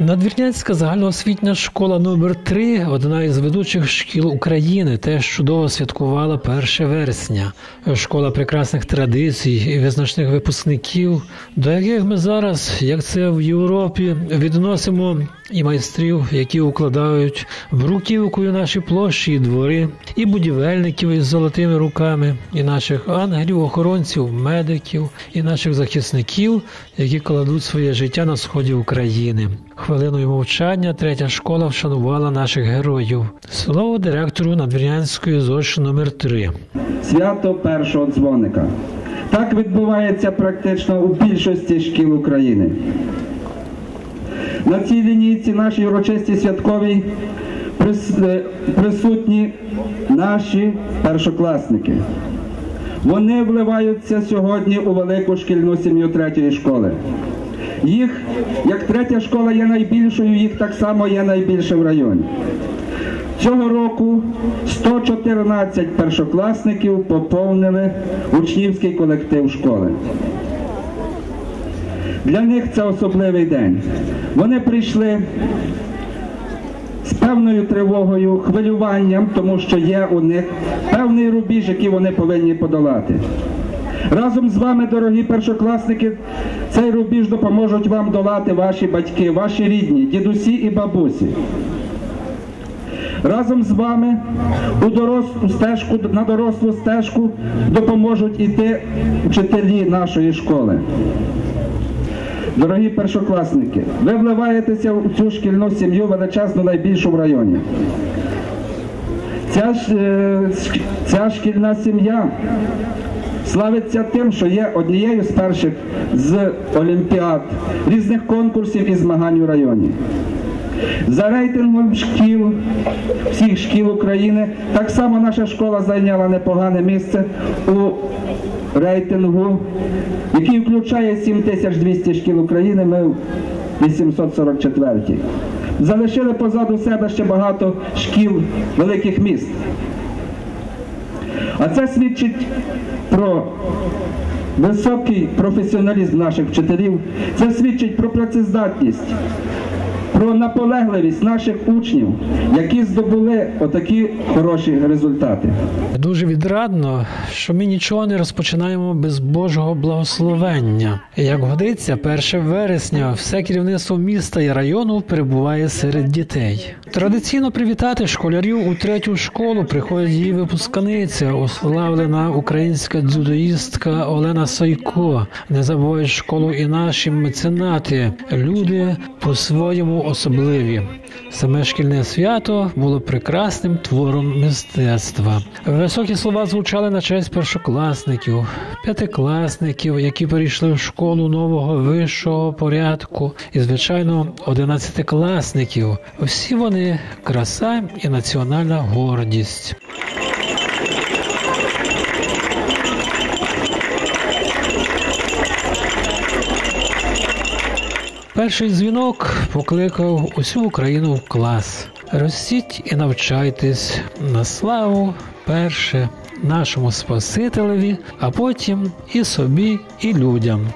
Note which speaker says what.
Speaker 1: Надвірнянська загальноосвітня школа номер 3 одна із ведучих шкіл України, теж чудово святкувала 1 вересня. Школа прекрасних традицій і визначних випускників, до яких ми зараз, як це в Європі, відносимо і майстрів, які укладають бруківкою наші площі і двори, і будівельників із золотими руками, і наших ангелів, охоронців, медиків, і наших захисників, які кладуть своє життя на сході України. Хвилиною мовчання третя школа вшанувала наших героїв. Слово директору Надвірнянської ЗОШ номер 3
Speaker 2: свято першого дзвоника. Так відбувається практично у більшості шкіл України. На цій лінійці нашій урочистій святковій е, присутні наші першокласники. Вони вливаються сьогодні у велику шкільну сім'ю третьої школи. Їх, як третя школа є найбільшою, їх так само є найбільше в районі. Цього року 114 першокласників поповнили учнівський колектив школи. Для них це особливий день. Вони прийшли з певною тривогою, хвилюванням, тому що є у них певний рубіж, який вони повинні подолати. Разом з вами, дорогі першокласники, цей рубіж допоможуть вам долати ваші батьки, ваші рідні, дідусі і бабусі. Разом з вами у дорослу стежку, на дорослу стежку допоможуть іти вчителі нашої школи. Дорогі першокласники, ви вливаєтеся у цю шкільну сім'ю величезну найбільшу в районі. Ця, е, ця шкільна сім'я славиться тим, що є однією з перших з олімпіад, різних конкурсів і змагань у районі. За рейтингом шкіл, всіх шкіл України, так само наша школа зайняла непогане місце у рейтингу, який включає 7200 шкіл України, ми в 844. Залишили позаду себе ще багато шкіл великих міст. А це свідчить про високий професіоналізм наших вчителів, це свідчить про працездатність, про наполегливість наших учнів, які здобули отакі хороші результати.
Speaker 1: Дуже відрадно, що ми нічого не розпочинаємо без Божого благословення. Як годиться, 1 вересня все керівництво міста і району перебуває серед дітей. Традиційно привітати школярів у третю школу приходить її випускниця, уславлена українська дзюдоїстка Олена Сайко. Не забувають школу і наші меценати, люди по-своєму особливі. Саме шкільне свято було прекрасним твором мистецтва. Високі слова звучали на честь першокласників, п'ятикласників, які перейшли в школу нового вищого порядку, і, звичайно, одинадцятикласників. Всі вони краса і національна гордість. Перший дзвінок покликав усю Україну в клас. Ростіть і навчайтесь на славу перше нашому Спасителеві, а потім і собі, і людям.